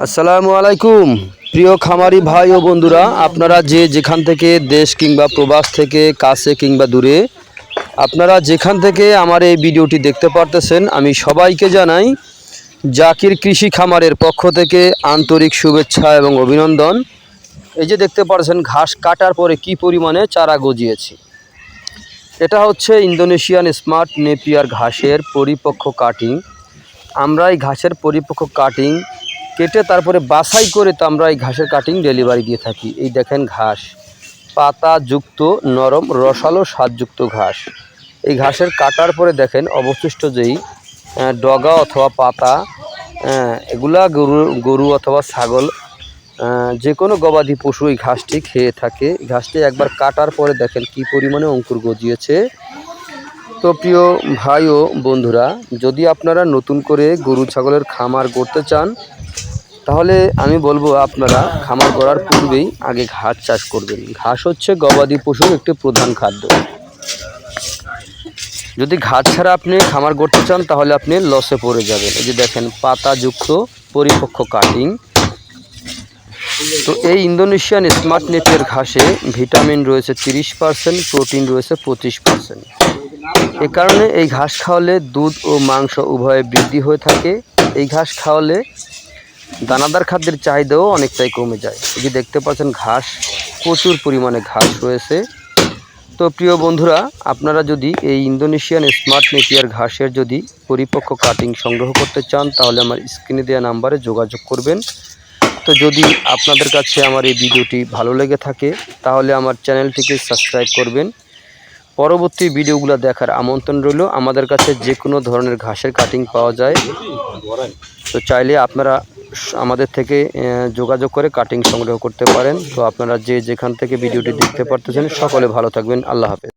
আসসালামু আলাইকুম। প্রিয় খামারি ভাই ও বন্ধুরা, আপনারা যে যেখান থেকে দেশ কিংবা প্রবাস থেকে কাছে কিংবা দূরে, আপনারা যেখান থেকে আমার এই ভিডিওটি দেখতে পারতেছেন, আমি সবাইকে জানাই জাকির কৃষি খামারের পক্ষ থেকে আন্তরিক শুভেচ্ছা এবং অভিনন্দন। এই যে দেখতে পাচ্ছেন ঘাস কাটার পরে কি পরিমাণে চারা গজিয়েছি। এটা হচ্ছে ইন্দোনেশিয়ান স্মার্ট নেপিয়ার ঘাসের পরিপক্ক কাটিং। আমরা এই ঘাসের পরিপক্ক কাটিং কেটে তারপরে বাছাই করে তো আমরা এই ঘাসের কাটিং ডেলিভারি দিয়ে থাকি। এই দেখেন ঘাস। পাতা যুক্ত, নরম, রসালো, স্বাদযুক্ত ঘাস। এই ঘাসের কাটার পরে দেখেন অবশিষ্ট যেই ডগা অথবা পাতা এগুলা গরু গরু অথবা ছাগল যে কোনো গবাদি পশু এই ঘাসটি খেয়ে থাকে। ঘাসটি একবার কাটার পরে দেখেন কি পরিমাণে অঙ্কুর গজিয়েছে। তো প্রিয় ভাই ও বন্ধুরা, যদি আপনারা নতুন করে গরু, ছাগলের খামার করতে চান, তাহলে আমি বলব আপনারা খামার করার পূর্বেই আগে ঘাস চাষ করবেন। ঘাস হচ্ছে গবাদি পশুর একটি প্রধান খাদ্য। যদি ঘাস ছাড়া আপনি খামার করতে চান, তাহলে আপনি লসে পড়ে যাবেন। এই যে দেখেন, পাতাযুক্ত পরিপক্ক কাটিং তো এই ইন্দোনেশিয়ান স্মার্ট নেটের ঘাসে ভিটামিন রয়েছে তিরিশ পার্সেন্ট, প্রোটিন রয়েছে পঁচিশ পার্সেন্ট। এ কারণে এই ঘাস খাওয়ালে দুধ ও মাংস উভয়ে বৃদ্ধি হয়ে থাকে। এই ঘাস খাওয়ালে দানাদার খাদ্যের চাহিদাও অনেকটাই কমে যায়। এই যে দেখতে পাচ্ছেন ঘাস, প্রচুর পরিমাণে ঘাস রয়েছে। তো প্রিয় বন্ধুরা, আপনারা যদি এই ইন্দোনেশিয়ান স্মার্ট নেপিয়ার ঘাসের যদি পরিপক্ক কাটিং সংগ্রহ করতে চান, তাহলে আমার স্ক্রিনে দেওয়া নাম্বারে যোগাযোগ করবেন। তো যদি আপনাদের কাছে আমার এই ভিডিওটি ভালো লেগে থাকে, তাহলে আমার চ্যানেলটিকে সাবস্ক্রাইব করবেন। পরবর্তী ভিডিওগুলো দেখার আমন্ত্রণ রইল। আমাদের কাছে যে কোনো ধরনের ঘাসের কাটিং পাওয়া যায়। তো চাইলে আপনারা আমাদের থেকে যোগাযোগ করে কাটিং সংগ্রহ করতে পারেন। তো আপনারা যে যেখান থেকে ভিডিওটি দেখতে পারতেছেন, সকলে ভালো থাকবেন। আল্লাহ হাফেজ।